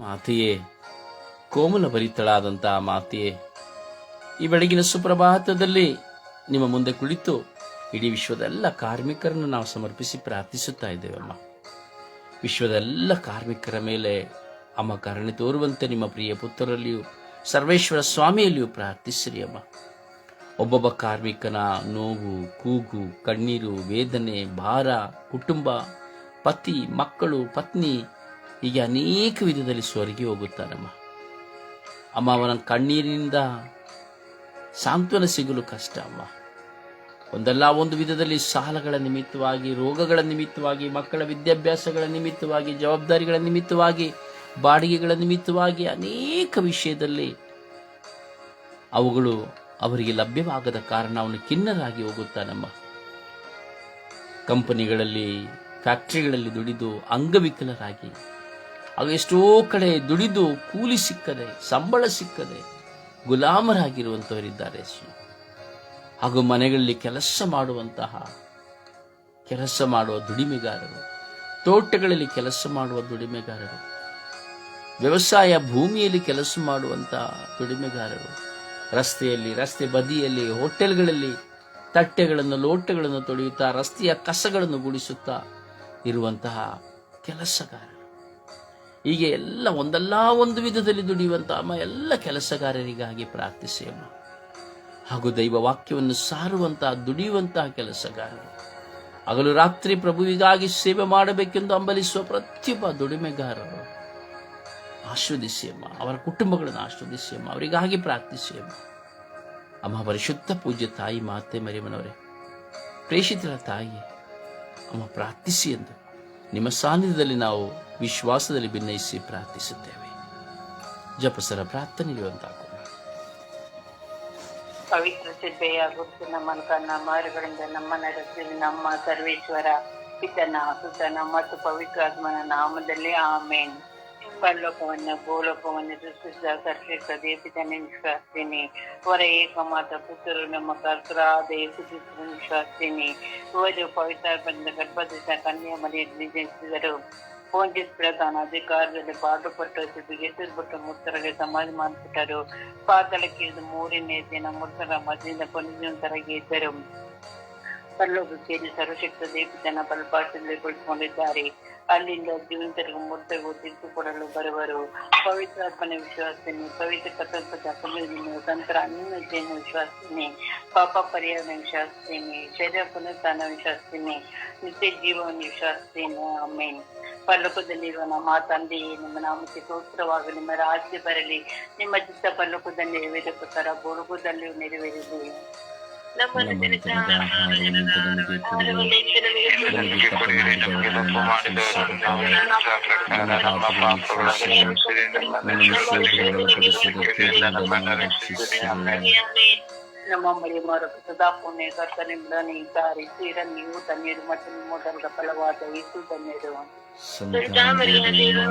ಮಾತೆಯೇ, ಕೋಮಲ ಭರಿತಳಾದಂತಹ ಮಾತೆಯೇ, ಈ ಬೆಳಗಿನ ಸುಪ್ರಭಾತದಲ್ಲಿ ನಿಮ್ಮ ಮುಂದೆ ಕುಳಿತು ಇಡೀ ವಿಶ್ವದ ಎಲ್ಲ ಕಾರ್ಮಿಕರನ್ನು ನಾವು ಸಮರ್ಪಿಸಿ ಪ್ರಾರ್ಥಿಸುತ್ತಾ ಇದ್ದೇವಮ್ಮ. ವಿಶ್ವದ ಎಲ್ಲ ಕಾರ್ಮಿಕರ ಮೇಲೆ ಅಮ್ಮ ಕರುಣೆ ತೋರುವಂತೆ ನಿಮ್ಮ ಪ್ರಿಯ ಪುತ್ರರಲ್ಲಿಯೂ ಸರ್ವೇಶ್ವರ ಸ್ವಾಮಿಯಲ್ಲಿಯೂ ಪ್ರಾರ್ಥಿಸಿರಿ ಅಮ್ಮ. ಒಬ್ಬೊಬ್ಬ ಕಾರ್ಮಿಕನ ನೋವು, ಕೂಗು, ಕಣ್ಣೀರು, ವೇದನೆ, ಭಾರ, ಕುಟುಂಬ, ಪತಿ, ಮಕ್ಕಳು, ಪತ್ನಿ ಹೀಗೆ ಅನೇಕ ವಿಧದಲ್ಲಿ ಸ್ವರ್ಗಿ ಹೋಗುತ್ತಾರಮ್ಮ. ಅಮ್ಮ ಅವನ ಕಣ್ಣೀರಿನಿಂದ ಸಾಂತ್ವನ ಸಿಗಲು ಕಷ್ಟ ಅಮ್ಮ. ಒಂದಲ್ಲ ಒಂದು ವಿಧದಲ್ಲಿ ಸಾಲಗಳ ನಿಮಿತ್ತವಾಗಿ, ರೋಗಗಳ ನಿಮಿತ್ತವಾಗಿ, ಮಕ್ಕಳ ವಿದ್ಯಾಭ್ಯಾಸಗಳ ನಿಮಿತ್ತವಾಗಿ, ಜವಾಬ್ದಾರಿಗಳ ನಿಮಿತ್ತವಾಗಿ, ಬಾಡಿಗೆಗಳ ನಿಮಿತ್ತವಾಗಿ ಅನೇಕ ವಿಷಯದಲ್ಲಿ ಅವುಗಳು ಅವರಿಗೆ ಲಭ್ಯವಾಗದ ಕಾರಣ ಅವನು ಖಿನ್ನರಾಗಿ ಹೋಗುತ್ತಾನಮ್ಮ. ಕಂಪನಿಗಳಲ್ಲಿ, ಫ್ಯಾಕ್ಟ್ರಿಗಳಲ್ಲಿ ದುಡಿದು ಅಂಗವಿಕಲರಾಗಿ ಹಾಗೂ ಎಷ್ಟೋ ಕಡೆ ದುಡಿದು ಕೂಲಿ ಸಿಕ್ಕದೆ, ಸಂಬಳ ಸಿಕ್ಕದೆ ಗುಲಾಮರಾಗಿರುವಂಥವರಿದ್ದಾರೆ. ಹಾಗೂ ಮನೆಗಳಲ್ಲಿ ಕೆಲಸ ಮಾಡುವಂತಹ, ಕೆಲಸ ಮಾಡುವ ದುಡಿಮೆಗಾರರು, ತೋಟಗಳಲ್ಲಿ ಕೆಲಸ ಮಾಡುವ ದುಡಿಮೆಗಾರರು, ವ್ಯವಸಾಯ ಭೂಮಿಯಲ್ಲಿ ಕೆಲಸ ಮಾಡುವಂತಹ ದುಡಿಮೆಗಾರರು, ರಸ್ತೆಯಲ್ಲಿ, ರಸ್ತೆ ಬದಿಯಲ್ಲಿ, ಹೋಟೆಲ್ಗಳಲ್ಲಿ ತಟ್ಟೆಗಳನ್ನು, ಲೋಟಗಳನ್ನು ತೊಳೆಯುತ್ತಾ, ರಸ್ತೆಯ ಕಸಗಳನ್ನು ಗುಡಿಸುತ್ತಾ ಇರುವಂತಹ ಕೆಲಸಗಾರರು ಹೀಗೆ ಎಲ್ಲ ಒಂದಲ್ಲ ಒಂದು ವಿಧದಲ್ಲಿ ದುಡಿಯುವಂತಹ ಅಮ್ಮ, ಎಲ್ಲ ಕೆಲಸಗಾರರಿಗಾಗಿ ಪ್ರಾರ್ಥಿಸಿ ಅಮ್ಮ ಹಾಗೂ ದೈವ ವಾಕ್ಯವನ್ನು ಸಾರುವಂತಹ ದುಡಿಯುವಂತಹ ಕೆಲಸಗಾರರು. ಹಗಲು ರಾತ್ರಿ ಪ್ರಭುವಿಗಾಗಿ ಸೇವೆ ಮಾಡಬೇಕೆಂದು ಅಂಬಲಿಸುವ ಪ್ರತಿಯೊಬ್ಬ ದುಡಿಮೆಗಾರರು. ಆಶ್ವದಿಸಿ ಅಮ್ಮ ಅವರ ಕುಟುಂಬಗಳನ್ನು ಆಶ್ವದಿಸಿ ಅಮ್ಮ ಅವರಿಗಾಗಿ ಪ್ರಾರ್ಥಿಸಿ ಅಮ್ಮ ಅಮ್ಮ ಪರಿಶುದ್ಧ ಪೂಜ್ಯ ತಾಯಿ, ಮಾತೆ ಮರಿಮನವರೇ ಪ್ರೇಷಿತರ ತಾಯಿ, ಅಮ್ಮ, ಪ್ರಾರ್ಥಿಸಿ ಎಂದು ನಿಮ್ಮ ಸಾನ್ನಿಧ್ಯದಲ್ಲಿ ನಾವು ವಿಶ್ವಾಸದಲ್ಲಿ ಭಿನ್ನಯಿಸಿ ಪ್ರಾರ್ಥಿಸುತ್ತೇವೆ. ಜಪಸರ ಪ್ರಾರ್ಥನೆ ಇರುವಂತಾಗ ಪವಿತ್ರ ಸಿದ್ಧೆಯ ಗುರುತು ನಮ್ಮನ್ನು ಕನ್ನ ಮಾರುಗಳಿಂದ ನಮ್ಮ ನಡೆಸಿ ನಮ್ಮ ಸರ್ವೇಶ್ವರ ಪಿತನ ಸುತನ ಮತ್ತು ಪವಿತ್ರ ಆತ್ಮನ ನಾಮದಲ್ಲಿ ಆಮೇನ್. ಪರಲೋಕವನ್ನ, ಭೂಲೋಕವನ್ನು ಸೃಷ್ಟಿಸಿದ ಸರ್ಶ್ರೇಷ್ಠ ದೇಪಿತನ ವಿಶ್ವಾಸಿನಿ. ವರ ಏಕಮಾತ ಪುತ್ರರು ನಮ್ಮ ಕರ್ತರ ದೇವ ವಿಶ್ವಾಸಿನಿ. ಇವರು ಬಂದ ಗರ್ಭದಿಂದ ಕನ್ಯಾ ಮನೆಯಲ್ಲಿ ಜನಿಸಿದರು. ಪೋಂಟಿಸ್ ಪ್ರಧಾನ ಅಧಿಕಾರದಲ್ಲಿ ಪಾಡುಪಟ್ಟು ಬಿಟ್ಟು ಮುತ್ತರಿಗೆ ಸಮಾಧಿ ಮಾಡಿಬಿಟ್ಟರು ಪಾತಾಳಕ್ಕೆ ಇಳಿದು ಮೂರನೇ ದಿನ ಮುತ್ತರ ಮಧ್ಯದಿಂದ ಪುನರುತ್ತರಾಗಿ ಇದ್ದರು ಪರಲೋಕಕ್ಕೆ ಸರ್ವಶಕ್ತ ದೇವತನ ಬಲಪಾಠದಲ್ಲಿ ಕುಳಿತುಕೊಂಡಿದ್ದಾರೆ ಅಲ್ಲಿಂದ ಜೀವಂತರಿಗೆ ಮುದ್ದೆಗೂ ತೀರ್ಪು ಕೊಡಲು ಬರುವರು. ಪವಿತ್ರಾತ್ಮನ ವಿಶ್ವಾಸಿನಿ, ಪವಿತ್ರ ಕಥಾಪದ ಸಮಯದಿಂದ ತಂತ್ರ ಅನ್ಯತೆಯನ್ನು ವಿಶ್ವಾಸಿನಿ, ಪಾಪ ಪರಿಹಾರ ವಿಶ್ವಾಸಿನಿ, ಶರೀರ ಪುನಸ್ಥಾನ ವಿಶ್ವಾಸಿನಿ, ನಿತ್ಯ ಜೀವವನ್ನು ವಿಶ್ವಾಸಿನಿ. ಆಮೇನ್. ಪರಲೋಕದಲ್ಲಿರುವ ನಮ್ಮ ತಂದೆಯೇ, ನಿಮ್ಮ ನಾಮಕ್ಕೆ ಸ್ತೋತ್ರವಾಗಿ ನಿಮ್ಮ ರಾಜ್ಯ ಬರಲಿ. ನಿಮ್ಮ ಚಿತ್ತ ಪರಲೋಕದಲ್ಲಿ ನೆರವೇರಿದ ಪ್ರಕಾರ ಬೋಳುಗುದಲ್ಲಿಯೂ ನೆರವೇರಲಿ ನಮ್ಮ ದಿನದ ಆಹಾರವನ್ನು ನಮಗೆ ಕೊಡಿರಿ. ನಮಗೆ ತಪ್ಪು ಮಾಡಿದವರನ್ನು ಕ್ಷಮಿಸಿರಿ. ನನ್ನ ಪಾಪಗಳನ್ನು ಕ್ಷಮಿಸಿರಿ. ನನ್ನನ್ನು ಶೋಧನೆಗೆ ಒಳಪಡಿಸದೆ ಕೀಡಿನಿಂದ ನಮ್ಮನ್ನು ರಕ್ಷಿಸಿರಿ. ನಮ್ಮ ಮರಿ ಮಾರಕ ಸದಾ ಪುಣ್ಯ ಕರ್ತನಿಂದ ನೀತಾರೆ ತೀರ ನೀವು ತಣ್ಣೀರು ಮತ್ತು ನಿಮ್ಮ ಮೊದಲ ಫಲವಾದ ಇಸು ತಣ್ಣೀರು ಸಂತ ಮರಿಯೇ, ಈಗಲೂ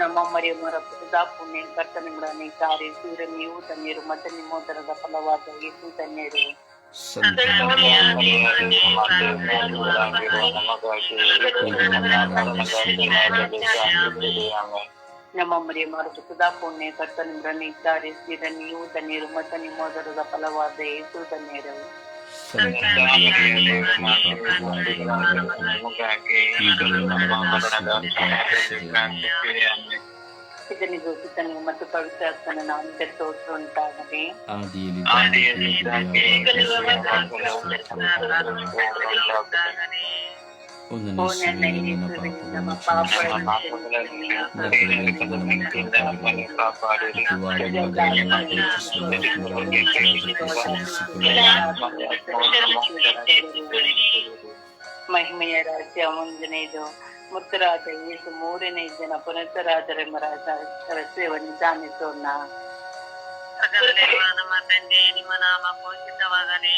ನಮ್ಮ ಮರಿಯಮ್ಮರ ಸದಾ ಪುಣ್ಯ ಕರ್ತನಿಂದ ನೀತಾರೆ. ತೀರ ನೀವು ತಣ್ಣೀರು ಮತ್ತು ನಿಮ್ಮೋದರದ ಫಲವಾದ ಏಸು ಈಗಲೂ ನಮ್ಮ ಮರಿಯ ಮಾರಕ ಪುಣ್ಯ ಕರ್ತನಿಂದ ನೀತಾರೆ. ತೀರ ನೀವು ತಣ್ಣೀರು ಮತ್ತು ನಿಮ್ಮೋದರದ ಫಲವಾದ ಯೇಸು ತಣ್ಣೀರು. ಸಂತ ಮರಿಯೇ, ಪಾಪಗಳಾಗಿರುವ ಈಗಲೂ ನಮ್ಮ ಮರಣದ ಸಮಯದಲ್ಲಿ ಪ್ರಾರ್ಥಿಸಿರಿ. ಇದನಿಗೂ ಸುತ್ತನಿಗೂ ಮತ್ತು ಪವಿತ್ರಾತ್ಮನ ನಾಮದ ಸ್ತೋತ್ರ ಉಂಟಾಗಲಿ ಆದಿಯಲ್ಲಿ ಒಂದು ಓ ನನ್ನ ಯೇಸುವೆ, ನಮ್ಮ ಪಾಪಗಳನ್ನು ಮಹಿಮೆಯ ರಾಜ್ಯ ಮುಂದಿನೆಯದು ಮುತ್ತರಾದ ಯೇಸು ಮೂರನೇ ದಿನ ಪುನಃರಾದರೆಂಬ ರಹಸ್ಯವನ್ನು ಧ್ಯಾನಿಸೋಣ ಸಕಲದಲ್ಲಿರುವ ನಮ್ಮ ತಂದೆ ನಿಮ್ಮ ನಾಮ ಪೂಜಿತವಾಗಲಿ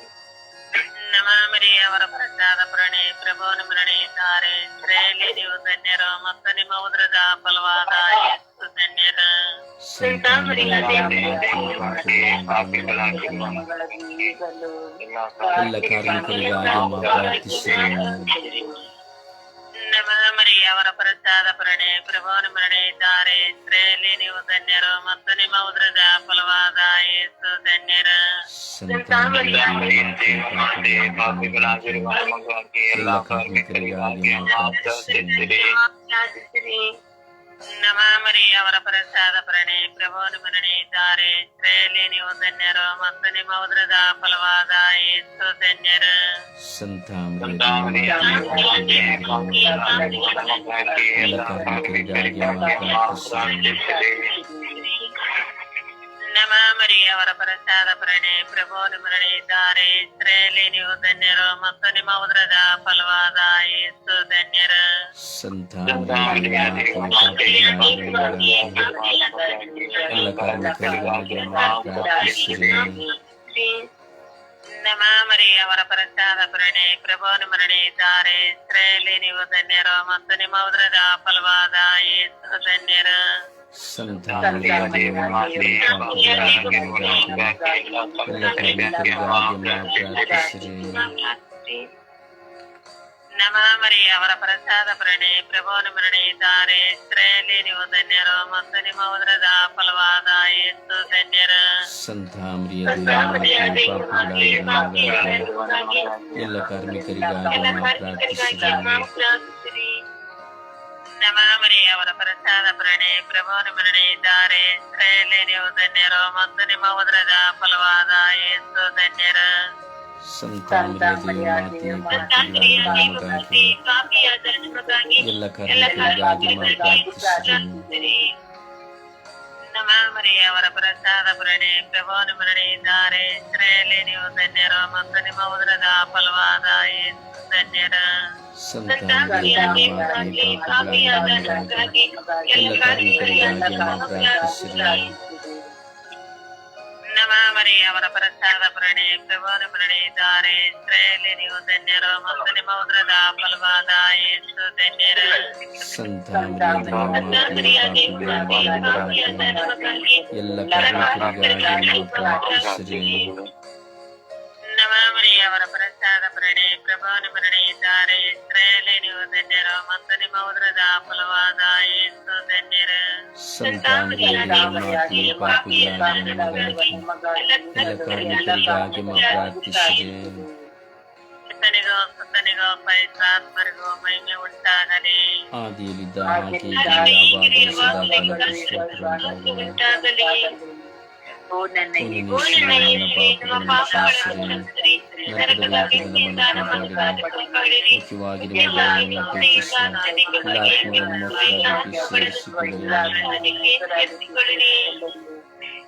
ಅವರ ಪ್ರಸಾದ ಪ್ರಣಿ ಪ್ರಭುವನ್ನು ಮರಣಿದ್ದಾರೆ ಶ್ರೇಯಲ್ಲಿ ನೀವು ಧನ್ಯರು ಮತ್ತು ನಿಮ್ಮ ಉದ್ರದ ಫಲವಾದ ಯೇಸು ಧನ್ಯರು. ಎಲ್ಲ ಕಾರ್ಮಿಕರಿಗಾಗಿ ಪ್ರಾರ್ಥಿಸಿರಿ ನಮಾಮರಿ ಅವರ ಪ್ರಸಾದ ಪ್ರಣಿ ಪ್ರಭುವನ್ನು ಮರಣಿದ್ದಾರೆ ಶ್ರೇಯಲ್ಲಿ ನೀವು ಧನ್ಯರು ಮತ್ತು ನಿಮ್ಮ ಉದ್ರದ ಫಲವಾದ ಯೇಸು ಧನ್ಯರು ಸಂತ ಎಲ್ಲ ಕಾರ್ಮಿಕರಿಗಾಗಿ ಅಮ್ಮ ಪ್ರಾರ್ಥಿಸಿರಿ ನಮಾಮರಿ ಅವರ ಪ್ರಸಾದ ಪ್ರಣಿ ಪ್ರಭುವನ್ನು ಮರಣಿದ್ದಾರೆ ಶ್ರೇಯಲ್ಲಿ ನೀವು ಧನ್ಯರು ಮತ್ತು ನಿಮ್ಮ ಉದ್ರದ ಫಲವಾದ ಯೇಸು ಧನ್ಯರು ಸಂತ ಎಲ್ಲ ಕಾರ್ಮಿಕರಿಗಾಗಿ ಅಮ್ಮ ಪ್ರಾರ್ಥಿಸಿರಿ ನಮಾಮರಿ ಅವರ ಪ್ರಸಾದ ಪ್ರಣಿ ಪ್ರಭುವನ್ನು ಮರಣಿದ್ದಾರೆ ಶ್ರೇಯಲ್ಲಿ ನೀವು ಧನ್ಯರು ಮತ್ತು ನಿಮ್ಮ ಉದ್ರದ ಫಲವಾದ ಯೇಸು ಧನ್ಯರು ಸಂತ ಎಲ್ಲ ಕಾರ್ಮಿಕರಿಗಾಗಿ ಅಮ್ಮ ಪ್ರಾರ್ಥಿಸಿರಿ ನಮಾಮರಿ ಅವರ ಪ್ರಸಾದ ಪ್ರಣಿ ಪ್ರಭುವನ್ನು ಮರಣಿದ್ದಾರೆ ಶ್ರೇಯಲ್ಲಿ ನೀವು ಧನ್ಯರು ಮತ್ತು ನಿಮ್ಮ ಉದ್ರದ ಫಲವಾದ ಯೇಸು ಧನ್ಯರು ಸಂತ ನಮಾಮರಿ ಅವರ ಪ್ರಸಾದ ಪ್ರಣಿ ಪ್ರಭುವನ್ನು ಮರಣಿದ್ದಾರೆ ಶ್ರೇಯಲ್ಲಿ ನೀವು ಧನ್ಯರು ಮತ್ತು ನಿಮ್ಮ ಉದರದ ಫಲವಾದ ಎಷ್ಟು ಧನ್ಯರು. ಸಂತ ಮರಿಯ ಎಲ್ಲ ಕಾರ್ಮಿಕರಿಗಾಗಿ ನಮಾಮರಿ ಅವರ ಪ್ರಸಾದ ಪ್ರಣಿ ಪ್ರಭುವನ್ನು ಮರಣಿದ್ದಾರೆ ಶ್ರೇಯಲ್ಲಿ ನೀವು ಧನ್ಯರು ಮತ್ತು ನಿಮ್ಮ ಉದರದ ಫಲವಾದ ಎಷ್ಟು ಧನ್ಯರು. ಸಂತ ಮರಿಯ ಮಾತೆ ಎಲ್ಲ ನಮಾಮರಿ ಅವರ ಪ್ರಸಾದ ಪುರಣೆ ಪ್ರಭುವನ್ನು ಮರಣಿದ್ದಾರೆ ಶ್ರೇಯಲ್ಲಿ ನೀವು ಧನ್ಯರು ಮತ್ತು ನಿಮ್ಮ ಉದರದ ಫಲವಾದ ಧನ್ಯರ ಸಂತ ಮರಿಯ ಮಾತೆ ಎಲ್ಲ ಕಾರ್ಮಿಕರಿಗಾಗಿ ಅಮ್ಮ ಪ್ರಾರ್ಥಿಸಿರಿ ನಮಾಮರಿ ಅವರ ಪ್ರಸಾದ ಪ್ರಣಿ ಪ್ರಭುವನ್ನು ಮರಣಿದ್ದಾರೆ ಶ್ರೇಯಲ್ಲಿ ನೀವು ಧನ್ಯರು ಮತ್ತು ನಿಮ್ಮ ಉದರದ ಫಲವಾದ ಯೇಸು ಧನ್ಯರು ಸಂತ ಎಲ್ಲ ಕಾರ್ಮಿಕರಿಗಾಗಿ ಅಮ್ಮ ಪ್ರಾರ್ಥಿಸಿರಿ ನಮಾಮರಿ ಅವರ ಪ್ರಸಾದ ಪ್ರಣಿ ಪ್ರಭುವನ್ನು ಮರಣಿದ್ದಾರೆ ಶ್ರೇಯಲ್ಲಿ ನೀವು ಧನ್ಯರು ಮತ್ತು ನಿಮ್ಮ ಉದರದ ಫಲವಾದ ಯೇಸು ಧನ್ಯರು ಸಂತ ಮರಿಯ ಮಾತೆ ಎಲ್ಲ ಕಾರ್ಮಿಕರಿಗಾಗಿ ಅಮ್ಮ ಪ್ರಾರ್ಥಿಸಿರಿ ಸುತ್ತನಿಗೋ ಸುತ್ತನಿಗೋ ಪೈಸಾತ್ಮರಿಗೋ ಮಹಿಮೆ ಉಂಟಾಗಲಿ ಆದಿಯಲ್ಲಿದ್ದ ಹಾಗೆ ಈಗ ಯಾವಾಗಲೂ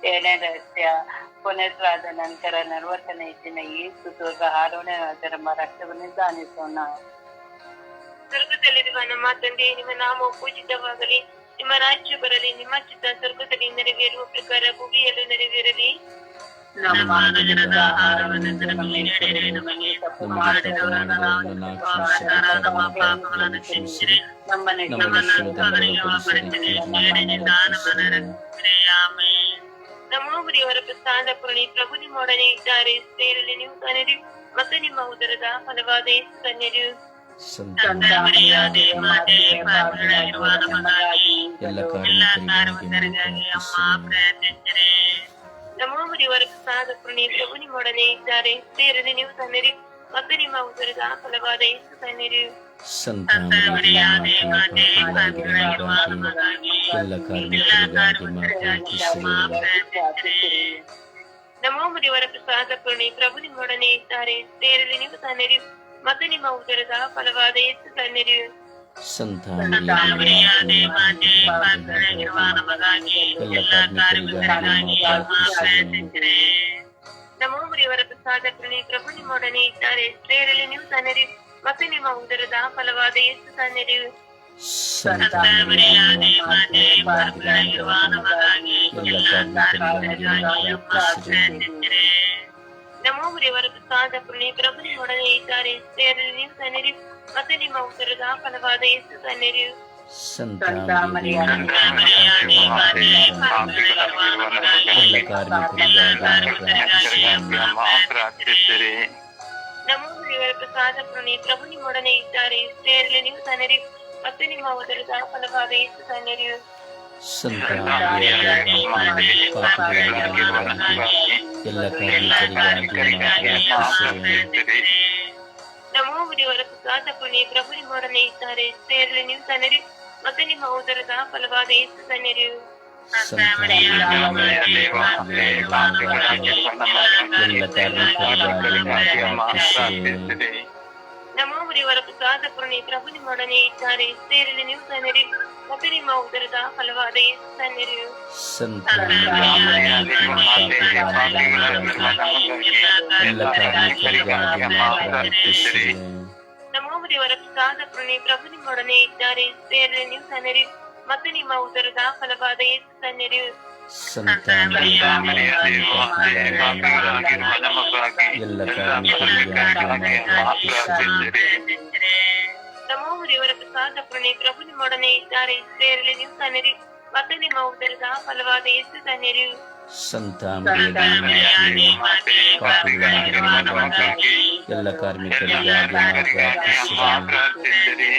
ಏಳನೇ ರಹಸ್ಯ ಪುನರ್ವಾದ ನಂತರ ನಲವತ್ತನೇ ದಿನ ಯೇಸು ಸ್ವರ್ಗ ಹಾರೋಣ ನಮ್ಮ ರಕ್ತವನ್ನು ದಾನಿಸೋಣ ಸ್ವರ್ಗದಲ್ಲಿರುವ ನಮ್ಮ ತಂದೆ ನಿಮ್ಮ ನಾಮವು ಪೂಜಿತವಾಗಲಿ ನಿಮ್ಮ ರಾಜ್ಯ ಬರಲಿ ನಿಮ್ಮ ಚಿತ್ತ ಸ್ವರ್ಗದಲ್ಲಿ ನೆರವೇರುವ ಪ್ರಕಾರ ಭೂಮಿಯಲ್ಲೂ ನೆರವೇರಲಿ ನಮ್ಮ ಜನದ ಆಹಾರವನ್ನು ನಮಗೆ ನೀಡಿರಿ ನಮಗೆ ತಪ್ಪು ಮಾಡಿದವರನ್ನು ನಾವು ಕ್ಷಮಿಸುವ ನಮ್ಮ ಪಾಪಗಳನ್ನು ಕ್ಷಮಿಸಿರಿ ನಮ್ಮನ್ನು ನಮ್ಮನ್ನು ಸೋದರಿಗೆ ಒಳಪಡಿಸಿರಿ ಕೇಡಿನಿಂದ ನಮ್ಮನ್ನು ರಕ್ಷಿಸಿರಿ ಆಮೇಲೆ ನಮ್ಮ ಮುರಿಯವರ ಪ್ರಸಾದ ಪೂರ್ಣಿ ಪ್ರಭು ನಿಮ್ಮೊಡನೆ ಇದ್ದಾರೆ ಸೇರಲಿ ನೀವು ಕನೆರಿ ಮತ್ತು ನಿಮ್ಮ ಉದರದ ಫಲವಾದ ಯೇಸು ಕನ್ಯರು ಸಂತ ಮರ್ಯಾದೆ ಮಾತೆ ಪಾಪಗಳಾಗಿರುವ ನಮಗಾಗಿ ಎಲ್ಲ ಕಾರ್ಮಿಕರಿಗಾಗಿ ಪ್ರಾರ್ಥಿಸಿರಿ ನಮ್ಮ ಪ್ರಭು ನಿಮ್ಮೊಡನೆ ಇದ್ದಾರೆ. ಸೇರಲಿ ನೀವು ತನ್ನಿರಿ ಮತ್ತು ನಿಮ್ಮ ಉದರದ ಫಲವಾದ ಯೇಸು ತನ್ನಿರಿ ಮುರಿಯವರ ಪ್ರಸಾದ ಪೂರ್ಣಿ ಪ್ರಭು ನಿಮ್ಮೊಡನೆ ಇದ್ದಾರೆ. ಸೇರಲಿ ನೀವು ತನ್ನಿರಿ ಮತ್ತು ನಿಮ್ಮ ಉದರದ ಫಲವಾದ ಯೇಸು ಕನ್ಯರು ಸಂತ ಮರ್ಯಾದೆ ಮಾತೆ ಪಾಪಗಳಾಗಿರುವ ನಮಗಾಗಿ ಎಲ್ಲ ಕಾರ್ಮಿಕರಿಗಾಗಿ ಅಮ್ಮ ಪ್ರಾರ್ಥಿಸಿರಿ ನಮ್ಮ ಮುರಿಯವರ ಪ್ರಸಾದ ಪೂರ್ಣಿ ಪ್ರಭು ನಿಮ್ಮೊಡನೆ ಇದ್ದಾರೆ ಸೇರಲಿ ನೀವು ಕನೆರಿ ಮತ್ತು ನಿಮ್ಮ ಉದರದ ಫಲವಾದ ಯೇಸು ಕನ್ಯರು ಸಂತ ದೇವರ ಪ್ರಸಾದ ಪುಣ್ಯ ಪ್ರಭು ನಿಮ್ಮೊಡನೆ ಇದ್ದಾರೆ ಸ್ತ್ರೀಯರಲ್ಲಿ ನೀವು ಧನ್ಯರು ಮತ್ತು ನಿಮ್ಮ ಉತ್ತರದ ಫಲವಾದ ಯೇಸು ಧನ್ಯರು ಸಂತ ಮರಿಯಾದೆ ಮರಿಯಾದೆ ಮಾತೆ ಪಾಪಿಗಳಾಗಿರುವ ನಮಗಾಗಿ ಎಲ್ಲ ಕಾರ್ಮಿಕರಿಗಾಗಿ ಪ್ರಾರ್ಥಿಸಿರಿ ಪ್ರಾರ್ಥಿಸಿರಿ ನಮೋ ದೇವರ ಪ್ರಸಾದ ಪುಣ್ಯ ಪ್ರಭು ನಿಮ್ಮೊಡನೆ ಇದ್ದಾರೆ ಸ್ತ್ರೀಯರಲ್ಲಿ ನೀವು ಧನ್ಯರು ಮತ್ತು ನಿಮ್ಮ ಉದರದ ಫಲವಾದ ಯೇಸು ಧನ್ಯರು ಸಂತ ಮರಿಯಾದೆ ಮಾತೆ ಪಾಪಿಗಳಾಗಿರುವ ನಮಗಾಗಿ ಎಲ್ಲ ಕಾರ್ಮಿಕರಿಗಾಗಿ ಪ್ರಾರ್ಥಿಸಿರಿ ನಮೋ ದೇವರ ಪ್ರಸಾದ ಪುಣ್ಯ ಪ್ರಭು ನಿಮ್ಮೊಡನೆ ಇದ್ದಾರೆ ಸ್ತ್ರೀಯರಲ್ಲಿ ನೀವು ಧನ್ಯರು ಮತ್ತು ನಿಮ್ಮ ಉದರದ ಫಲವಾದ ಯೇಸು ಧನ್ಯರು ಸಂತ ಮರಿಯಾದೆ ಮಾತೆ ಪಾಪಿಗಳಾಗಿರುವ ನಮಗಾಗಿ ಎಲ್ಲ ಕಾರ್ಮಿಕರಿಗಾಗಿ ಪ್ರಾರ್ಥಿಸಿರಿ ನಮೋ ದೇವರ ಪ್ರಸಾದ ಪುಣ್ಯ ಪ್ರಭು ನಿಮ್ಮೊಡನೆ ಇದ್ದಾರೆ ಸ್ತ್ರೀಯರಲ್ಲಿ ನೀವು ಧನ್ಯರು ಮತ್ತು ನಿಮ್ಮ ಉದರದ ಫಲವಾದ ಯೇಸು ಧನ್ಯರು ಸಂತ ಮರಿಯಾದೆ ಮಾತೆ ಪಾಪಿಗಳಾಗಿರುವ ಎಲ್ಲ ಕಾರ್ಮಿಕರಿಗಾಗಿ ಪ್ರಾರ್ಥಿಸಿರಿ ನಮೋ ದೇವರ ಪ್ರಸಾದ ಪುಣ್ಯ ಪ್ರಭು ನಿಮ್ಮೊಡನೆ ಇದ್ದಾರೆ ಸ್ತ್ರೀಯರಲ್ಲಿ ನೀವು ಧನ್ಯರು ಮತ್ತು ನಿಮ್ಮ ಉದರದ ಫಲವಾದ ಯೇಸು ಧನ್ಯರು ಸಂತ ಮರಿಯಾದೆ ಮಾತೆ ಪಾಪಿಗಳಾಗಿರುವ ನಮಗಾಗಿ ಎಲ್ಲ ಕಾರ್ಮಿಕರಿಗಾಗಿ ಪ್ರಾರ್ಥಿಸಿರಿ ನಮೋ ದೇವರ ಪ್ರಸಾದ ಪುಣ್ಯ ಪ್ರಭು ನಿಮ್ಮೊಡನೆ ಇದ್ದಾರೆ ಸ್ತ್ರೀಯರಲ್ಲಿ ನೀವು ಧನ್ಯರು ಮತ್ತು ನಿಮ್ಮ ಉದರದ ಫಲವಾದ ಯೇಸು ಧನ್ಯರು ಸಂತ ಮರಿಯಾದೆ ಮಾತೆ ಪಾಪಿಗಳಾಗಿರುವ ನಮಗಾಗಿ ಎಲ್ಲ ಕಾರ್ಮಿಕರಿಗಾಗಿ ಪ್ರಾರ್ಥಿಸಿರಿ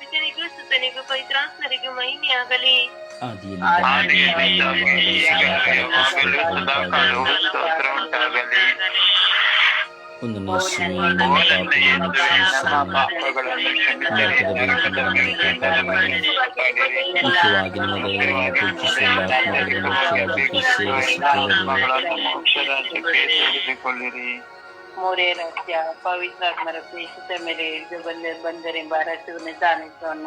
ಪಿತನಿಗೂ ಸುತನಿಗೂ ಪವಿತ್ರಾತ್ಮರಿಗೂ ಮಹಿಮೆಯಾಗಲಿ ಒಂದು ನಿಶ್ಚಯ ನಮ್ಮ ಪಾಪಗಳನ್ನು ಕ್ಷಮಿಸಿರಿ ಮುಖ್ಯವಾಗಿ ನಿಮ್ಮ ದಯವನ್ನು ಪೂಜಿಸುವ ಆತ್ಮಗಳನ್ನು ಮುಖ್ಯವಾಗಿ ಸೇರಿಸಿಕೊಳ್ಳಿರಿ ಮೂರೇ ರಹಸ್ಯ ಪವಿತ್ರಾತ್ಮರ ಪ್ರೇಷಿತ ಮೇಲೆ ಇಳಿದು ಬಂದ ಬಂದರೆಂಬ ರಹಸ್ಯವನ್ನು ಧ್ಯಾನಿಸೋಣ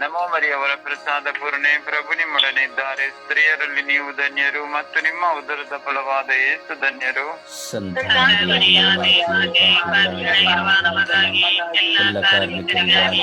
ನಮೋ ಮರಿಯವರ ಪ್ರಸಾದ ಪೂರ್ಣೆ ಪ್ರಭು ನಿಮ್ಮೊಡನೆ ಇದ್ದಾರೆ ಸ್ತ್ರೀಯರಲ್ಲಿ ನೀವು ಧನ್ಯರು ಮತ್ತು ನಿಮ್ಮ ಉದರದ ಫಲವಾದ ಏಸು ಧನ್ಯರು. ಎಲ್ಲ ಕಾರ್ಮಿಕರಿಗಾಗಿ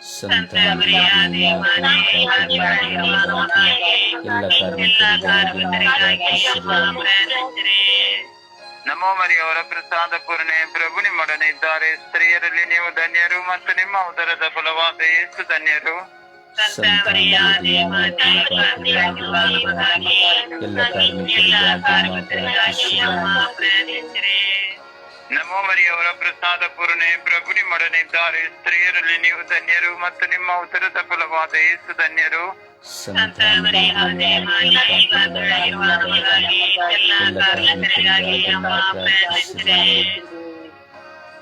ಸಂತ ನಮೋ ಮರಿಯವರ ಪ್ರಸಾದ ಪೂರ್ಣೆ ಪ್ರಭು ನಿಮ್ಮೊಡನೆ ಇದ್ದಾರೆ ಸ್ತ್ರೀಯರಲ್ಲಿ ನೀವು ಧನ್ಯರು ಮತ್ತು ನಿಮ್ಮ ಉದರದ ಫಲವಾದ ಯೇಸು ಧನ್ಯರು ಎಲ್ಲ ಕಾರ್ಮಿಕರಿಗೆ ನಮೋ ಮರಿಯವರ ಪ್ರಸಾದ ಪೂರ್ಣೆ ಪ್ರಭು ಮಡನಿದ್ದಾರೆ ಸ್ತ್ರೀಯರಲ್ಲಿ ನೀವು ಧನ್ಯರು ಮತ್ತು ನಿಮ್ಮ ಉದರದ ಫಲವಾದ ಏಸು ಧನ್ಯರು.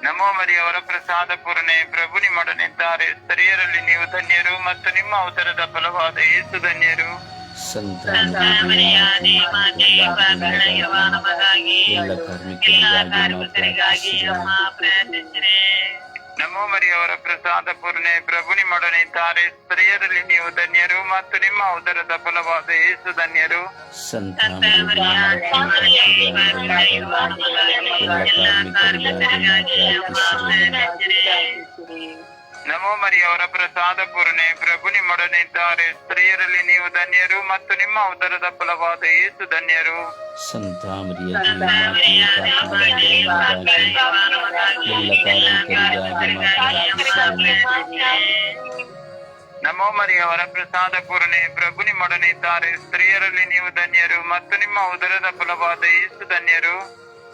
ನಮೋ ಮರಿಯವರ ಪ್ರಸಾದ ಪೂರ್ಣೆ ಪ್ರಭು ಮಡನಿದ್ದಾರೆ ಸ್ತ್ರೀಯರಲ್ಲಿ ನೀವು ಧನ್ಯರು ಮತ್ತು ನಿಮ್ಮ ಉತ್ತರದ ಫಲವಾದ ಏಸು ಧನ್ಯರು. ಎಲ್ಲ ಕಾರ್ಮಿಕರಿಗಾಗಿ ನಮೋ ಮರಿಯವರ ಪ್ರಸಾದ ಪೂರ್ಣೆ ಪ್ರಭು ನಿಮ್ಮೊಡನೆ ಇದ್ದಾರೆ. ಸ್ತ್ರೀಯರಲ್ಲಿ ನೀವು ಧನ್ಯರು ಮತ್ತು ನಿಮ್ಮ ಉದರದ ಫಲವಾದ ಏಸು ಧನ್ಯರು. ಸಂತ ನಮೋ ಮರಿಯವರ ಪ್ರಸಾದ ಪೂರ್ಣೆ ಪ್ರಭು ನಿಮ್ಮೊಡನಿದ್ದಾರೆ ಸ್ತ್ರೀಯರಲ್ಲಿ ನೀವು ಧನ್ಯರು ಮತ್ತು ನಿಮ್ಮ ಉದರದ ಫಲವಾದ ಏಸು ಧನ್ಯರು. ಸಂತ ನಮೋ ಮರಿಯವರ ಪ್ರಸಾದ ಪೂರ್ಣೆ ಪ್ರಭು ನಿಮ್ಮೊಡನಿದ್ದಾರೆ ಸ್ತ್ರೀಯರಲ್ಲಿ ನೀವು ಧನ್ಯರು ಮತ್ತು ನಿಮ್ಮ ಉದರದ ಫಲವಾದ ಏಸು ಧನ್ಯರು.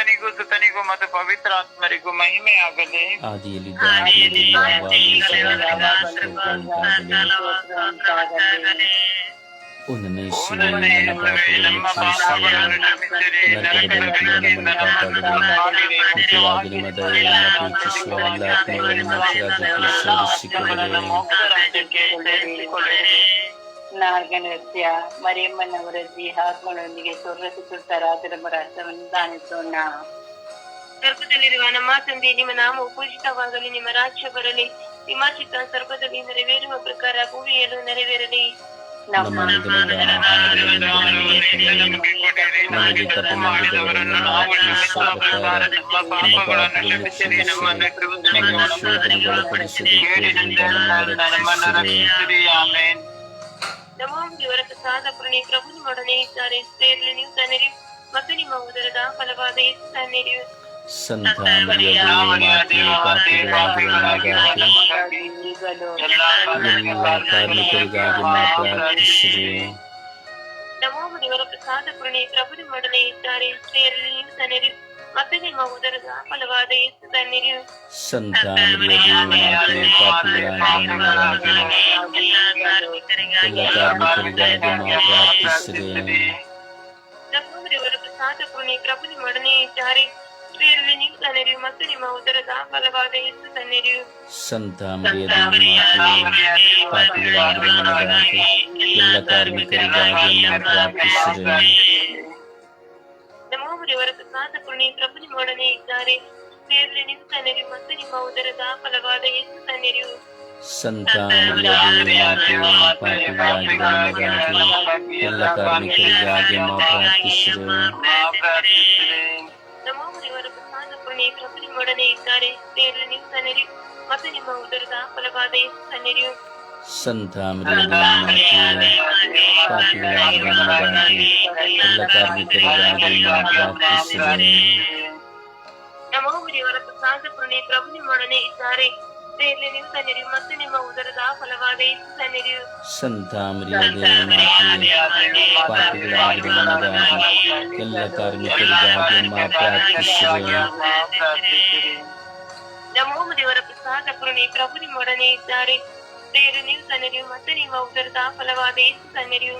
ಕಾರ್ಮಿಕರಿಗಾಗಿ ನಾವು ಪ್ರಾರ್ಥಿಸಿರಿ ಪಿತನಿಗೂ ಸುತನಿಗೂ ಮತ್ತು ಪವಿತ್ರಾತ್ಮರಿಗೂ ಮಹಿಮೆ ಆಗಲಿ ಆದಿಯಲ್ಲಿದ್ದ ಹಾಗೆಯೇ ಯಾವಾಗಲೂ ಸದಾಕಾಲಕ್ಕೂ ಒಂದನೇ ಯೇಸುವೇ, ನನ್ನ ಪಾಪಗಳನ್ನು ಕ್ಷಮಿಸಿರಿ. ನರಕದ ಬೆಂಕಿಯಿಂದ ನಮ್ಮನ್ನು ಕಾಪಾಡಿರಿ. ಮುಖ್ಯವಾಗಿ ನಿಮ್ಮ ದಯೆಯನ್ನು ಅಪೇಕ್ಷಿಸುವ ಎಲ್ಲ ಆತ್ಮಗಳನ್ನು ಮೋಕ್ಷರಾಜ್ಯಕ್ಕೆ ಸೇರಿಸಿಕೊಳ್ಳಿರಿ. ಮೋಕ್ಷರಾಜ್ಯಕ್ಕೆ ಮರಿಯಮ್ಮನವರ ನಾಗನೃತ್ಯ ಮರಿಯಮ್ಮನವರದ್ದಿ ಆತ್ಮಗಳೊಂದಿಗೆ ಸ್ವರ್ಗಸುತ್ತರಾದರ ರಸವನ್ನು ದಾನಿಸೋಣ ಸ್ವರ್ಗದಲ್ಲಿರುವ ನಮ್ಮ ತಂದೆ ನಿಮ್ಮ ನಾಮ ಪೂಜಿತವಾಗಲಿ ನಿಮ್ಮ ರಾಜ್ಯ ಬರಲಿ ನಿಮ್ಮ ಚಿತ್ತ ಸ್ವರ್ಗದಲ್ಲಿ ನೆರವೇರುವ ಪ್ರಕಾರ ಭೂಮಿಯಲ್ಲೂ ನೆರವೇರಲಿ ನಮ್ಮ ಪಾಪಗಳನ್ನು ನಮೋ ದೇವರ ಪ್ರಸಾದ ಪುರಣಿ ಪ್ರಭು ನಿಮ್ಮೊಡನೆ ಇದ್ದಾರೆ. ಸ್ತ್ರೀಯರಲ್ಲಿ ನೀವು ತನ್ನಿರಿ ಮತ್ತು ನಿಮ್ಮ ಉದರದ ಫಲವಾದ ಯೇಸು ತನ್ನಿರಿ ನಮೋ ದೇವರ ಪ್ರಸಾದ ಪುರಣಿ ಪ್ರಭು ನಿಮ್ಮೊಡನೆ ಇದ್ದಾರೆ. ಸ್ತ್ರೀಯರಲ್ಲಿ ನೀವು ತನ್ನಿರಿ ಮತ್ತು ನಿಮ್ಮ ಉದರದ ಫಲವಾದ ಯೇಸು ತನ್ನಿರಿ ಸಂತ ಮರಿಯ ಮಾತೆ ಪಾಪಿಗಳಾಗಿರುವ ನಮಗಾಗಿ ಎಲ್ಲ ಕಾರ್ಮಿಕರಿಗಾಗಿ ನಾವು ಪ್ರಾರ್ಥಿಸಿರಿ ನಮೋ ದೇವರ ಪ್ರಸಾದ ಪುರಣಿ ಪ್ರಭು ನಿಮ್ಮೊಡನೆ ಇದ್ದಾರೆ ಸ್ತ್ರೀಯರಲ್ಲಿ ನೀವು ತನ್ನಿರಿ ಮತ್ತು ನಿಮ್ಮ ಉದರದ ಫಲವಾದ ಯೇಸು ತನ್ನಿರಿ ಸಂತ ಮರಿಯ ಮಾತೆ ಪಾಪಿಗಳಾಗಿರುವ ನಮಗಾಗಿ ಎಲ್ಲ ಕಾರ್ಮಿಕರಿಗಾಗಿ ನಾವು ಪ್ರಾರ್ಥಿಸಿರಿ ನಮೋ ದೇವರ ಪ್ರಸಾದ ಪ್ರಭು ನಿಮ್ಮೊಡನೆ ಇದ್ದಾರೆ. ಸ್ತ್ರೀಯರಲ್ಲಿ ನಿಮ್ಮ ತನ್ನರಿ ಮತ್ತು ನಿಮ್ಮ ಉದರದ ಫಲವಾದ ಯೇಸು ತನ್ನರಿಯು ಎಲ್ಲ ಕಾರ್ಮಿಕರಿಗಾಗಿ ನಾವು ಪ್ರಾರ್ಥಿಸಿರಿ ಪ್ರಾರ್ಥಿಸಿರಿ. ನಮೋ ದೇವರ ಪ್ರಸಾದ ಪುರಣಿ ಪ್ರಭು ನಿಮ್ಮೊಡನೆ ಇದ್ದಾರೆ. ಸ್ತ್ರೀಯರಲ್ಲಿ ನೀವು ತನ್ನಿರಿ ಮತ್ತು ನಿಮ್ಮ ಉದರದ ಫಲವಾದ ಯೇಸು ತನ್ನಿರಿ ಸಂತ ಮರಿಯ ಮಾತೆ ಪಾಪಿಗಳಾಗಿರುವ ನಮಗಾಗಿ ಎಲ್ಲ ಕಾರ್ಮಿಕರಿಗಾಗಿ ಪ್ರಾರ್ಥಿಸಿದೆ ಪ್ರಾರ್ಥಿಸಿರಿ ನಮೋ ದೇವರ ಪ್ರಸಾದ ಪುರಣಿ ಪ್ರಭು ನಿಮ್ಮೊಡನೆ ಇದ್ದಾರೆ. ಸ್ತ್ರೀಯರಲ್ಲಿ ನೀವು ತನ್ನಿರಿ ಮತ್ತು ನಿಮ್ಮ ಉದರದ ಫಲವಾದ ಯೇಸು ತನ್ನಿರಿ ಸಂತ ಮರಿಯ ಮಾತೆ ಪಾಪಿಗಳಾಗಿರುವ ನಮಗಾಗಿ ಎಲ್ಲ ಕಾರ್ಮಿಕರಿಗಾಗಿ ನಾವು ಪ್ರಾರ್ಥಿಸಿರಿ ಪ್ರಾರ್ಥಿಸಿರಿ. ನಮೋ ದೇವರ ಪ್ರಸಾದ ಪುರಣಿ ಪ್ರಭು ನಿಮ್ಮೊಡನೆ ಇದ್ದಾರೆ. ಸ್ತ್ರೀಯರು ನೀವು ತನ್ನಿರಿ ಮತ್ತು ನಿಮ್ಮ ಉದರದ ಫಲವಾದ ಯೇಸು ತನ್ನಿರಿ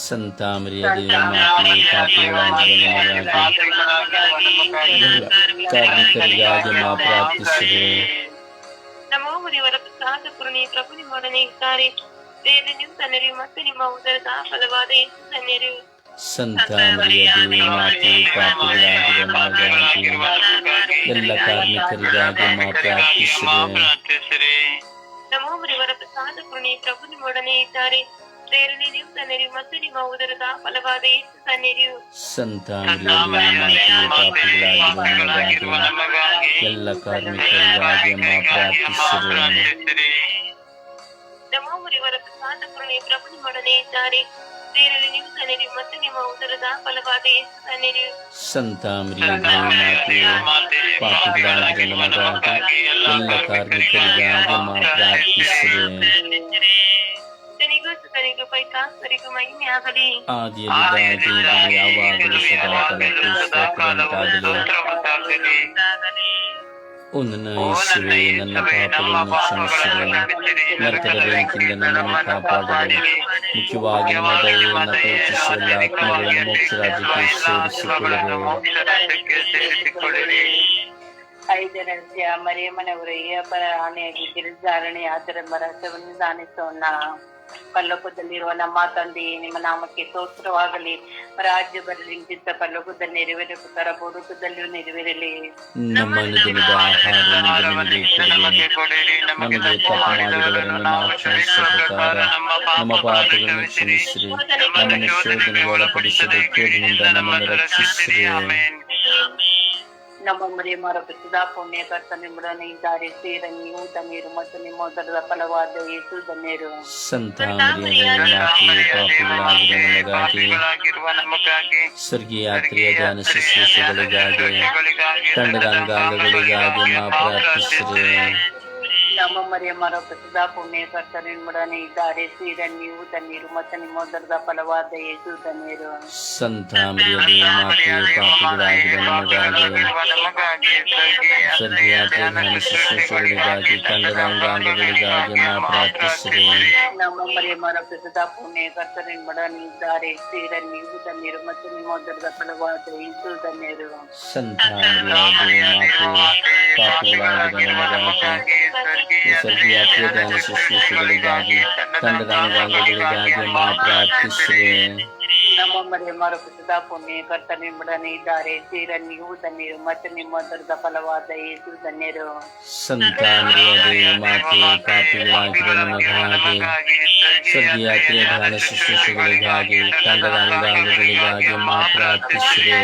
ಸಂತ ಮರಿಯ ಮಾತೆ ಪಾಪಿಗಳಾಗಿರುವ ನಮಗಾಗಿ ಎಲ್ಲ ಕಾರ್ಮಿಕರಿಗಾಗಿ ನಾವು ಪ್ರಾರ್ಥಿಸಿರಿ ನಮೋ ದೇವರ ಪ್ರಸಾದ ಪುರಣಿ ಪ್ರಭು ನಿಮ್ಮೊಡನೆ ಇದ್ದಾರೆ ಸ್ತ್ರೀಯರು ನೀವು ತನ್ನಿರಿ ಮತ್ತು ನಿಮ್ಮ ಉದರದ ಫಲವಾದ ಯೇಸು ತನ್ನಿರಿ ಸಂತ ಮರಿಯ ಮಾತೆ ಪಾಪಿಗಳಾಗಿರುವ ನಮಗಾಗಿ ಎಲ್ಲ ಕಾರ್ಮಿಕರಿಗಾಗಿ ನಾವು ಪ್ರಾರ್ಥಿಸಿರಿ ಪ್ರಾರ್ಥಿಸಿರಿ. ನಮೋ ದೇವರ ಪ್ರಸಾದ ಕೃಣಿ ಪ್ರಭು ನಿಮ್ಮೊಡನೆ ಇದ್ದಾರೆ. ಪ್ರೇರಣೆ ನೀವು ತನ್ನಿರಿ ಮತ್ತು ನಿಮ್ಮ ಉದರದ ಫಲವಾದ ಯೇಸು ತನ್ನೆರಿಯು ಸಂತ ಮರಿಯ ಮಾತೆ ಪಾಪಿಗಳಾಗಿರುವ ಎಲ್ಲ ಕಾರ್ಮಿಕರಿಗಾಗಿ ಪ್ರಸಾದ ಕೃಣಿ ಪ್ರಭು ನಿಮ್ಮೊಡನೆ ಇದ್ದಾರೆ. ಸ್ತ್ರೀಯರಲ್ಲಿ ನೀವು ತನ್ನಿರಿ ಮತ್ತು ನಿಮ್ಮ ಉದರದ ಫಲವಾದ ಯೇಸು ತನ್ನಿರಿ ಸಂತ ಮರಿಯ ಮಾತೆ ಪಾಪಿಗಳಾಗಿರುವ ನಮಗಾಗಿ ಎಲ್ಲ ಕಾರ್ಮಿಕರಿಗಾಗಿ ನಾವು ಪ್ರಾರ್ಥಿಸಿರಿ ತನಿಗೂ ಸುತನಿಗೂ ಪೈಕಾಸ್ತರಿಗೂ ಮಹಿಮೆ ಆಗಲಿ ಆದಿಯಲ್ಲಿದ್ದ ಹಾಗೆಯೇ ಯಾವಾಗಲೂ ಸದಾಕಾಲಕ್ಕೂ ಸ್ತೋತ್ರವುಂಟಾಗಲಿ ಸ್ತೋತ್ರವುಂಟಾಗಲಿ. ಒಂದನ್ನ ಯೇಸುವೆ ನನ್ನ ಪಾಪಗಳನ್ನು ಕ್ಷಮಿಸಿರಿ ನರಕದ ಬೆಂಕಿಯಿಂದ ನನ್ನನ್ನು ಕಾಪಾಡಿರಿ ಮುಖ್ಯವಾಗಿ ನಮ್ಮ ದಯೆಯನ್ನು ಅಪೇಕ್ಷಿಸುವ ಎಲ್ಲ ಆತ್ಮಗಳನ್ನು ಮೋಕ್ಷ ರಾಜ್ಯಕ್ಕೆ ಸೇರಿಸಿಕೊಳ್ಳಿರಿ ಮೋಕ್ಷರಾಜ್ಯಕ್ಕೆ ಸೇರಿಸಿಕೊಳ್ಳಿರಿ ಐದರಂತ್ಯ ಮರಿಯಮ್ಮನವರ ಅಪರ ಆಣೆಯಾಗಿ ಗಿರಿಧಾರಣೆ ಆದರ ರಸವನ್ನು ದಾನಿಸೋಣ ಪಲ್ಲೋಕದಲ್ಲಿರುವ ನಮ್ಮ ತಂದೆ ನಿಮ್ಮ ನಾಮಕ್ಕೆ ಸ್ತೋತ್ರವಾಗಲಿ. ರಾಜ್ಯ ಬರಲಿ ಚಿತ್ತ ಪಲ್ಲೋಕದಲ್ಲಿ ನೆರವೇರಬೇಕು ತರ ಭೂಲೋಕದಲ್ಲಿಯೂ ನೆರವೇರಲಿ. ನಮ್ಮ ದಿನದ ಆಹಾರವನ್ನು ಆಹಾರವನ್ನು ನಮಗೆ ನಮಗೆ ಕೊಡಿರಿ ಕೊಡಿರಿ ನಮಗೆ ನಮಗೆ ತಪ್ಪು ತಪ್ಪು ಮಾಡಿದವರನ್ನು ನಾವು ಕ್ಷಮಿಸುವ ಪ್ರಕಾರ ನಮ್ಮ ಪಾಪಗಳನ್ನು ಕ್ಷಮಿಸಿರಿ. ನಮ್ಮನ್ನು ಶೋಧನೆಗೆ ಒಳಪಡಿಸದೆ ಕೇಡಿನಿಂದ ನಮ್ಮನ್ನು ರಕ್ಷಿಸಿರಿ. ಆಮೆನ್. નમો મરે મારો પિતા પુણ્ય કરતને મૃણઈ તારે તે રણી હું તમેરુ મતને મોતર ફલવા દે યેસુ તમેરુ સંતા મરિયા પાપિಗಳ ನಮಗಾಗಿ ಸ್ವರ್ಗೀಯ ಕ್ರಿಯಾದಾನ ಶಿಷ್ಯ ಶಿಷ್ಯಗಳಿಗಾಗಿ ತಂಡದ ಅಂಗಾಂಗಗಳಿಗಾಗಿ ಮಾ ಪ್ರಾರ್ಥಿಸಿರಿ ಶ್ಯಾಮ ಮರಿಯಮ್ಮರ ಪ್ರಸಿದ್ಧ ಪುಣ್ಯ ಕರ್ತರಿನ್ಮುಡನೆ ಇದ್ದಾರೆ ಸೀರ ನೀವು ತನ್ನೀರು ಮತ್ತು ನಿಮ್ಮದರದ ಫಲವಾದ ಯೇಸು ತನ್ನೀರು ಸಂತ ಮರಿಯದೇ ಮಾತೆಯೇ ಪಾಪಿಗಳಾಗಿರುವ ನಮಗಾಗಿ ಸರ್ಗಿಯಾತ್ರೆ ಮನುಷ್ಯಗಳಿಗಾಗಿ ಕಂಡರಾಂಗಾಂಗಗಳಿಗಾಗಿ ನಾ ಪ್ರಾರ್ಥಿಸಿರಿ ನಮ್ಮ ಮರಿಯಮ್ಮರ ಪ್ರಸಿದ್ಧ ಪುಣ್ಯ ಕರ್ತರಿನ್ಮುಡನೆ ಇದ್ದಾರೆ ಸೀರ ನೀವು ತನ್ನೀರು ಮತ್ತು ನಿಮ್ಮದರದ ಫಲವಾದ ಯೇಸು ತನ್ನೀರು ಸಂತ ಮರಿಯದೇ ಮಾತೆಯೇ ಪಾಪಿಗಳಾಗಿರುವ ನಮಗಾಗಿ ಸ್ವರ್ಗೀಯ ದಾನ ಶುಶ್ರೂಷೆಗಳಿಗಾಗಿ ತಂಡದ ಅಂಗಾಂಗಗಳಿಗಾಗಿ ಮಾತ್ರ ಅರ್ಪಿಸ್ರೆ ನಮ್ಮ ಮರಿಯ ಮರ ಪ್ರಸಿದ್ಧ ಪುಣ್ಯ ಕರ್ತನಿಂಬುಡನೆ ಇದ್ದಾರೆ ಸೇರ ನೀವು ತಣ್ಣೀರು ಮತ್ತು ನಿಮ್ಮ ಉದರದ ಫಲವಾದ ಯೇಸು ಧನ್ಯರು ಸಂತ ಮರಿಯದೇ ಮಾತೆ ಪಾಪಿಗಳಾಗಿರುವ ನಮಗಾಗಿ ಸ್ವರ್ಗೀಯ ಯಾತ್ರೆಯ ಧ್ಯಾನ ಶುಶ್ರೂಷೆಗಳಿಗಾಗಿ ತಂಡದ ಅಂಗಾಂಗಗಳಿಗಾಗಿ ಮಾ ಪ್ರಾರ್ಥಿಸಿರಿ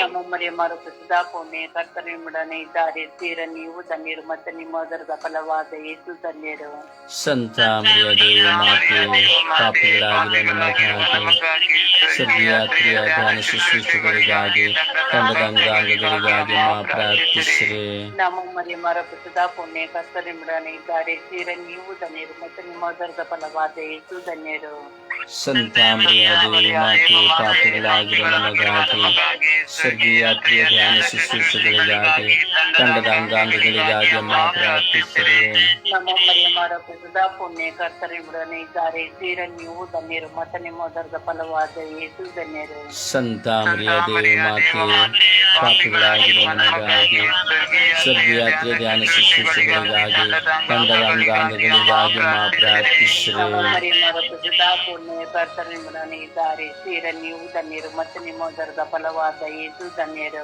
ನಮ್ಮ ಮರಿಯ ಮರ ಪ್ರಸಿದ್ಧ ಪುಣ್ಯ ಕರ್ತನಿಂಬುಡನೆ ಇದ್ದಾರೆ ಸೇರ ನೀವು ತಣ್ಣೀರು ಮತ್ತು ನಿಮ್ಮ ಉದರದ ಫಲವಾದ ಯೇಸು ಧನ್ಯರು ಸಂತ ಮರಿಯದೇ ಮಾತೆ ಪಾಪಿಗಳಾಗಿರುವ ನಮಗಾಗಿ सद्यात्रिया ध्यान सुश्रुति करेगागे कंड गंगांग करेगागे माँ प्राप्तिश्रे नमो मरियमर ಪುಸ್ತದ ಪುಣ್ಯ ಕಸ್ತರಿಮ್ರನಿದ್ದಾರೆ ಶ್ರೀರಂಗಿಯುವುದನಿರು ಮತ್ತು ನಿಮ್ಮ ದರ್ದ ಫಲವಾದ ಯೇಸು ಧನ್ಯರು ಸಂತಾಮರಿಯಾಗಿ ಪಾಪಿಗಳಾಗಿರೋ ನಮಗಾಗಿ ಸ್ವರ್ಗೀಯಾತ್ರಿಯ ಧ್ಯಾನ ಶುಶ್ರೂಷೆಗಳಿಗಾಗಿ ತಂಡದ ಅಂಗಾಂಗಗಳಿಗಾಗಿ ಅಮ್ಮ ಪ್ರಾರ್ಥಿಸಿರಿ ನಮ್ಮ ಮರಿಯಮ್ಮರ ಪುಟದ ಪುಣ್ಯ ಕರ್ತರಿಬ್ಬರನೇ ಇದ್ದಾರೆ ಸೀರ ನೀವು ಧನ್ಯರು ಮತ್ತು ನಿಮ್ಮ ದರ್ದ ಫಲವಾದ ಯೇಸು ಧನ್ಯರು ಸಂತಾಮರಿಯ ದೇವಿ ಮಾತೆ ಪಾಪಿಗಳಾಗಿರೋ ನಮಗಾಗಿ ಸ್ವರ್ಗೀಯಾತ್ರಿಯ ಧ್ಯಾನ ಶುಶ್ರೂಷೆಗಳಿಗಾಗಿ ತಂಡದ ಅಂಗಾಂಗಗಳಿಗಾಗಿ ಅಮ್ಮ ಪ್ರಾರ್ಥಿಸಿರಿ ಮರಿಯಮ್ಮರ ಪುಟದ ಪುಣ್ಯ ಪುಣ್ಯ ಕರ್ತನಿಂಬುಡನೆ ಇದ್ದಾರೆ ಸೇರ ನೀವು ಧನ್ಯರು ಮತ್ತು ನಿಮ್ಮ ಉದರದ ಫಲವಾದ ಯೇಸು ಧನ್ಯರು.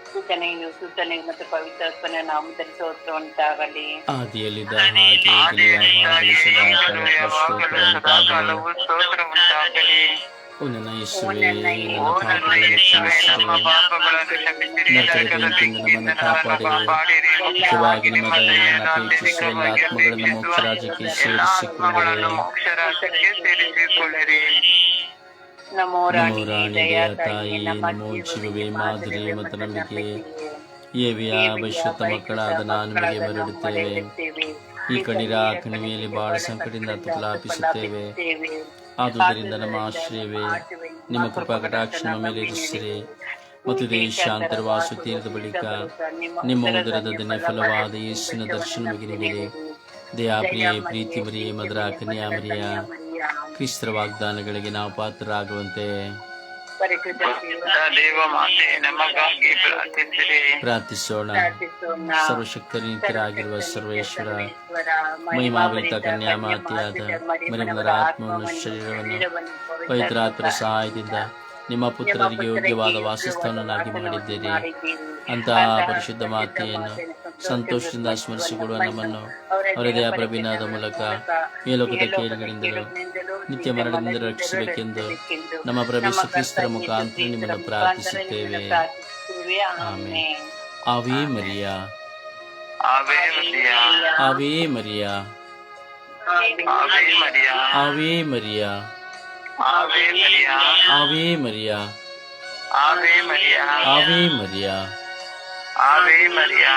ಸೂಚನೆ ಸೂಚನೆಯು ಸೂಚನೆಯು ಮತ್ತು ಪವಿತ್ರಾತ್ಮನ ನಾಮದಲ್ಲಿ ಸ್ತೋತ್ರ ಉಂಟಾಗಲಿ ಆದಿಯಲ್ಲಿದ್ದ ಹಾಗೆ ಈಗಲೂ ಯಾವಾಗಲೂ ಸದಾ ಕಾಲ ಸ್ತೋತ್ರ ಉಂಟಾಗಲಿ. ಓ ನನ್ನ ಯೇಸುವೇ ನನ್ನ ಪಾಪಗಳನ್ನು ಕ್ಷಮಿಸಿರಿ ನರಕದ ಬೆಂಕಿಯಿಂದ ನಮ್ಮನ್ನು ಕಾಪಾಡಿರಿ ಮುಖ್ಯವಾಗಿ ನಿಮ್ಮ ದಯೆಯನ್ನು ಅಪೇಕ್ಷಿಸುವ ಎಲ್ಲ ಆತ್ಮಗಳನ್ನು ಮೋಕ್ಷ ರಾಜ್ಯಕ್ಕೆ ಸೇರಿಸಿಕೊಳ್ಳಿರಿ ನಮೋ ನಮೋ ರಾಣಿ ರಾಣಿ ದಯಾ ದಯಾ ತಾಯಿ ನಮೋ ಶಿವವೇ ಮಾದರಿ ಮತ್ತು ನಂಬಿಕೆ ಏವಿಯ ಅವಶ್ಯತ ಮಕ್ಕಳಾದ ನಾನು ನಿಮಗೆ ಮರಡುತ್ತೇವೆ ಈ ಕಣಿರ ಕಣಿವೆಯಲ್ಲಿ ಬಹಳ ಸಂಕಟದಿಂದ ತುಲಾಪಿಸುತ್ತೇವೆ ಆದುದರಿಂದ ನಮ್ಮ ಆಶ್ರಯವೇ ನಿಮ್ಮ ಕೃಪಾ ಕಟಾಕ್ಷ ನಮ್ಮ ಮೇಲೆ ಇರಿಸಿರಿ. ಮತ್ತು ದೇಶಾಂತರ ವಾಸು ತೀರದ ಬಳಿಕ ನಿಮ್ಮ ಉದರದ ದಿನ ಫಲವಾದ ಯೇಸುವಿನ ದರ್ಶನ ಮುಗಿರಿವೆ ದಯಾಪ್ರಿಯ ಪ್ರೀತಿ ಮರಿಯೇ ಮಧುರ ಕ್ರಿಸ್ತರ ವಾಗ್ದಾನಗಳಿಗೆ ನಾವು ಪಾತ್ರರಾಗುವಂತೆ. ಪ್ರಾರ್ಥಿಸೋಣ. ಸರ್ವಶಕ್ತ ನಿತ್ಯರಾಗಿರುವ ಸರ್ವೇಶ್ವರ ಮಹಿಮಾವಿತ ಕನ್ಯಾಮಾತೆಯಾದ ಮರಿಮಲರ ಆತ್ಮವನ್ನು ಶರೀರವನ್ನು ಪವಿತ್ರಾತ್ಮರ ಸಹಾಯದಿಂದ ನಿಮ್ಮ ಪುತ್ರರಿಗೆ ಯೋಗ್ಯವಾದ ವಾಸಸ್ಥಾನನಾಗಿ ಮಾಡಿದ್ದೀರಿ. ಅಂತಹ ಪರಿಶುದ್ಧ ಮಾತೆಯನ್ನು ಸಂತೋಷದಿಂದ ಸ್ಮರಿಸಿಕೊಡುವ ನಮ್ಮನ್ನು ಹೃದಯ ಪ್ರಭಿನಾದ ಮೂಲಕ ಮೇಲೋಕದ ಕೇಳುಗಳಿಂದಲೂ ನಿತ್ಯ ಮರಣದಿಂದ ರಕ್ಷಿಸಬೇಕೆಂದು ನಮ್ಮ ಪ್ರವೇಶ ಕ್ರಿಸ್ತರ ಮುಖಾಂತರ ನಿಮ್ಮನ್ನು ಪ್ರಾರ್ಥಿಸುತ್ತೇವೆ. ಆಮೆ ಆವೇ ಮರಿಯಾ. ಆವೇ ಮರಿಯಾ. ಆವೇ ಮರಿಯಾ. ஆவே மரியா ஆவே மரியா ஆவே மரியா ஆவே மரியா ஆவே மரியா